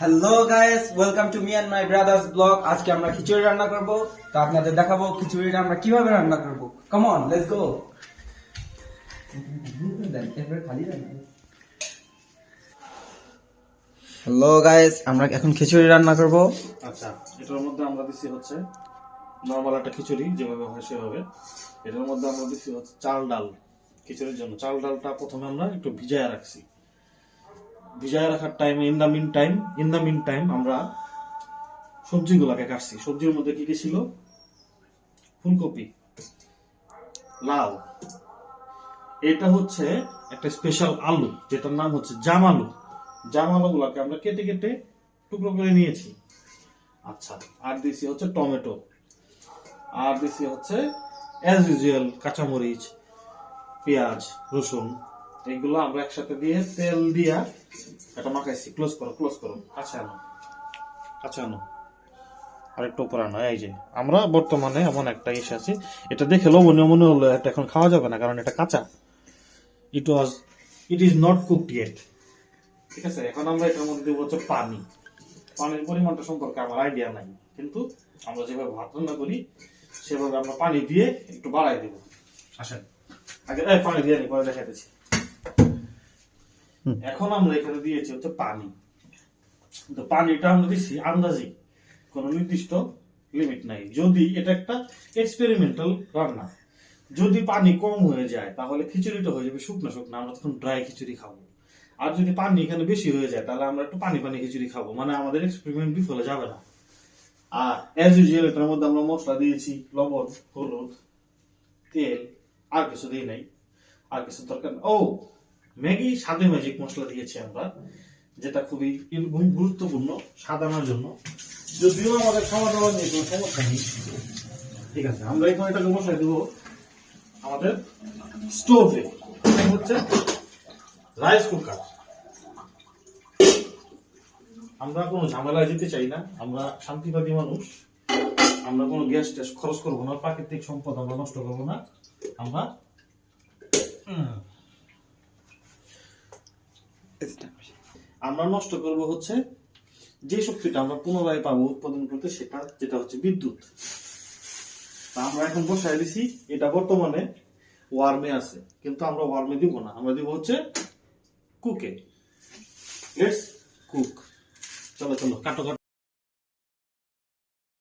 Hello guys welcome to me and my brothers vlog আজকে আমরা খিচুড়ি রান্না করব। তো আপনাদের দেখাবো খিচুড়িটা আমরা কীভাবে রান্না করব। Come on let's go hello guys আমরা এখন খিচুড়ি রান্না করব। আচ্ছা এটার মধ্যে আমরা দিচ্ছি হচ্ছে নরমাল একটা খিচুড়ি, যেভাবে হয় সেভাবে। এটার মধ্যে আমরা দিচ্ছি হচ্ছে চাল ডাল, খিচুড়ির জন্য। চাল ডালটা প্রথমে আমরা একটু ভিজায় রাখছি। ভিজায় রাখার টাইমে in the meantime in the meantime আমরা সবজিগুলোকে কাটছি। সবজির মধ্যে কি কি ছিল? ফুলকপি, লাউ। এটা হচ্ছে একটা স্পেশাল আলু, যেটার নাম হচ্ছে জাম আলু। জাম আলুগুলোকে আমরা কেটে কেটে টুকরো করে নিয়েছি। আচ্ছা আর দিছি হচ্ছে টমেটো। আর দিছি হচ্ছে অ্যাজ ইউজুয়াল কাঁচামরিচ, পেঁয়াজ, রসুন। এগুলো আমরা একসাথে দিয়ে তেল দিয়া এটা মাখাইছি। ক্লোজ করো ক্লোজ করো। কাছে আনো। কাছে আনো। আরেকটু উপর আনো। এই যে আমরা বর্তমানে এমন একটা ইসে আছি। এটা দেখে লবণীয় মনে হলো এটা এখন খাওয়া যাবে না কারণ এটা কাঁচা। It was it is not cooked yet ঠিক আছে এখন আমরা এটার মধ্যে দেবো হচ্ছে পানি। পানির পরিমাণটা সম্পর্কে আমার আইডিয়া নাই। কিন্তু আমরা যেভাবে ভাত রান্না করি সেভাবে আমরা পানি দিয়ে একটু বাড়াই দেবো। আসেন। আগে পানি দিয়ে নি পরে দেখাতেছি এখন আমরা এখানে দিয়েছি হচ্ছে পানি। তো পানিটা আমরা দিচ্ছি আন্দাজি কোনো নির্দিষ্ট লিমিট নাই। যদি এটা একটা এক্সপেরিমেন্টাল রান্না, যদি পানি কম হয়ে যায়, তাহলে খিচুড়িটা হয়ে যাবে, শুকনো শুকনো, আমরা তখন ড্রাই খিচুড়ি খাব। আর যদি পানি এখানে বেশি হয়ে যায়, তাহলে আমরা একটু পানি পানি খিচুড়ি খাব। মানে আমাদের এক্সপেরিমেন্ট বিফলে যাবে না। আর অ্যাজ ইউজুয়াল এটার মধ্যে আমরা মশলা দিয়েছি, লবণ, হলুদ, তেল, আর কিছু দিই নাই। আর কিছু দরকার ও ম্যাগি সাদে ম্যাজিক মশলা দিয়েছি আমরা, যেটা খুবই গুরুত্বপূর্ণ সাদানোর জন্য। যদিও আমাদের খাওয়া দাওয়া নিয়ে কোনো সমস্যা নেই। ঠিক আছে, আমরা এখন এটাকে বসাই দেবো আমাদের স্টোভে। হচ্ছে রাইস কুকার। আমরা কোনো ঝামেলায় যেতে চাই না। আমরা শান্তিবাদী মানুষ। আমরা কোনো গ্যাস ট্যাস খরচ করব না, প্রাকৃতিক সম্পদ আমরা নষ্ট করব না। আমরা আমরা নষ্ট করব হচ্ছে যে শক্তিটা আমরা পুনরায় পাবো উৎপাদন করতে সেটা যেটা হচ্ছে বিদ্যুৎ। তা আমরা এখন বসাই দিছি, এটা বর্তমানে ওয়ার্মে আছে, কিন্তু আমরা ওয়ার্মে দিব না, আমরা দিব হচ্ছে কুকে। লেটস কুক চলো চলো, কাটো কাটো।